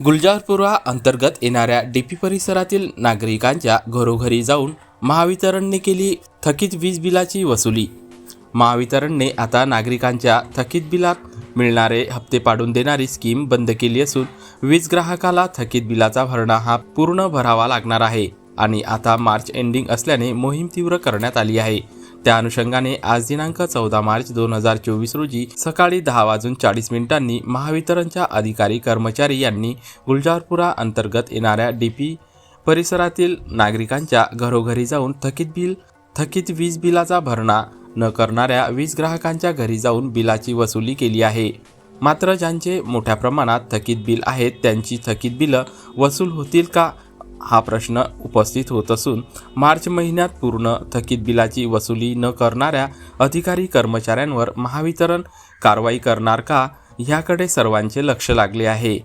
गुलजारपुरा अंतर्गत येणाऱ्या डीपी परिसरातील नागरिकांच्या घरोघरी जाऊन महावितरणने केली थकीत वीज बिलाची वसुली. महावितरणने आता नागरिकांच्या थकीत बिलात मिळणारे हप्ते पाडून देणारी स्कीम बंद केली असून वीज ग्राहकाला थकीत बिलाचा भरणा हा पूर्ण भरावा लागणार आहे आणि आता मार्च एंडिंग असल्याने मोहीम तीव्र करण्यात आली आहे. त्या अनुषंगाने आज दिनांक चौदा मार्च दोन हजार चोवीस रोजी सकाळी दहा वाजून चाळीस मिनिटांनी महावितरणच्या अधिकारी कर्मचारी यांनी गुलजारपुरा अंतर्गत येणाऱ्या डीपी परिसरातील नागरिकांच्या घरोघरी जाऊन थकीत बिल थकीत वीज बिलाचा भरणा न करणाऱ्या वीज ग्राहकांच्या घरी जाऊन बिलाची वसुली केली आहे. मात्र ज्यांचे मोठ्या प्रमाणात थकीत बिल आहेत त्यांची थकीत बिलं वसूल होतील का? हा प्रश्न उपस्थित होत असून मार्च महिन्यात पूर्ण थकीत बिलाची वसुली न करणाऱ्या अधिकारी कर्मचाऱ्यांवर महावितरण कारवाई करणार का ह्याकडे सर्वांचे लक्ष लागले आहे.